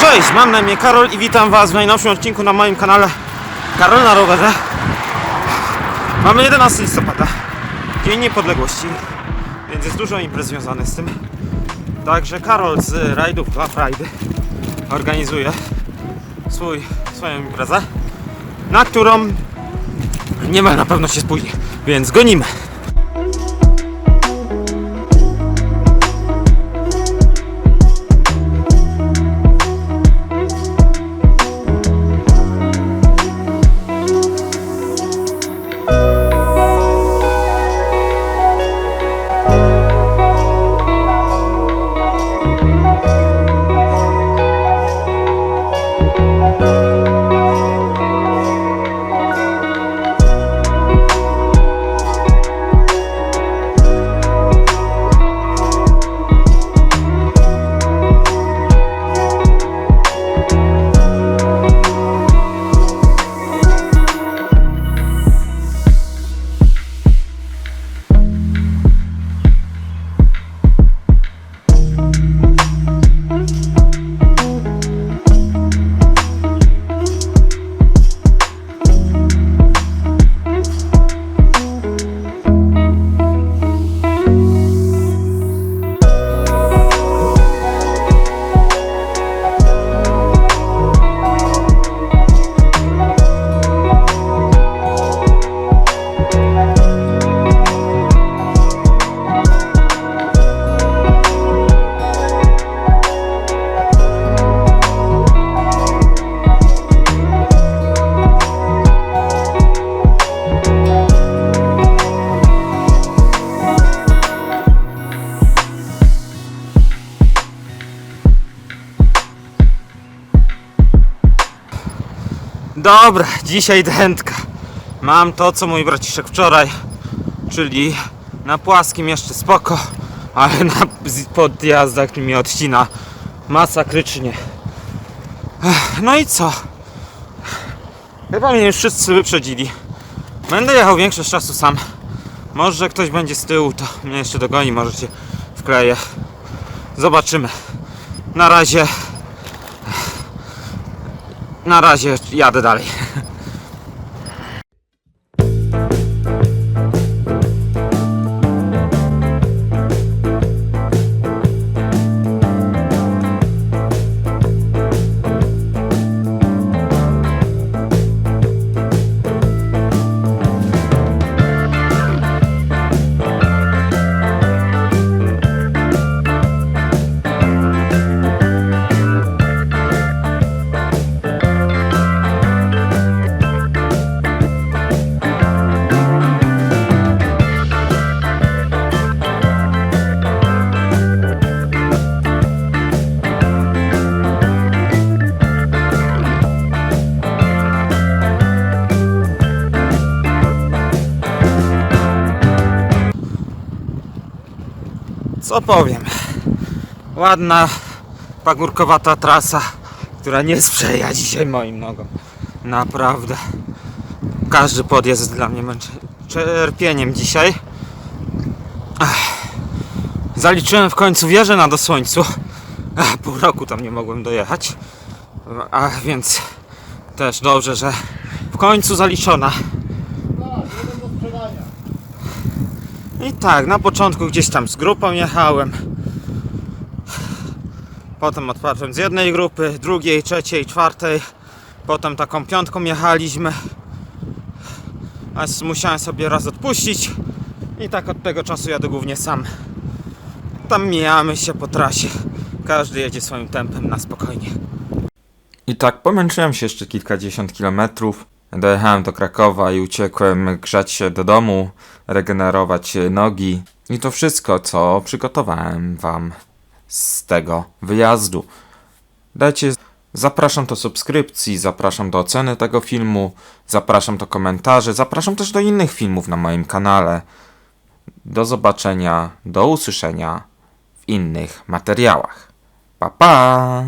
Cześć, mam na imię Karol i witam Was w najnowszym odcinku na moim kanale Karol na rowerze. Mamy 11 listopada, Dzień Niepodległości, więc jest dużo imprez związanych z tym. Także Karol z rajdów dla Frajdy organizuje swój, swoją imprezę, na którą nie ma na pewno się spóźni, więc gonimy. Dobra, dzisiaj dętka. Mam to, co mój braciszek wczoraj, czyli na płaskim jeszcze spoko, ale na podjazdach mi odcina masakrycznie. No i co? Chyba mnie już wszyscy wyprzedzili. Będę jechał większość czasu sam. Może ktoś będzie z tyłu, to mnie jeszcze dogoni, może się wkleję. Zobaczymy. Na razie na razie jadę dalej. Co powiem? Ładna, pagórkowata trasa, która nie sprzyja dzisiaj moim nogom. Naprawdę. Każdy podjazd jest dla mnie męczy... cierpieniem dzisiaj. Zaliczyłem w końcu wieżę na dosłońcu. Ach, pół roku tam nie mogłem dojechać. A więc też dobrze, że w końcu zaliczona. I tak, na początku gdzieś tam z grupą jechałem. Potem odpadłem z jednej grupy, drugiej, trzeciej, czwartej. Potem taką piątką jechaliśmy. A musiałem sobie raz odpuścić. I tak od tego czasu jadę głównie sam. Tam mijamy się po trasie. Każdy jedzie swoim tempem na spokojnie. I tak pomęczyłem się jeszcze kilkadziesiąt kilometrów. Dojechałem do Krakowa i uciekłem grzać się do domu, regenerować nogi. I to wszystko, co przygotowałem wam z tego wyjazdu. Dajcie, zapraszam do subskrypcji, zapraszam do oceny tego filmu, zapraszam do komentarzy, zapraszam też do innych filmów na moim kanale. Do zobaczenia, do usłyszenia w innych materiałach. Pa pa!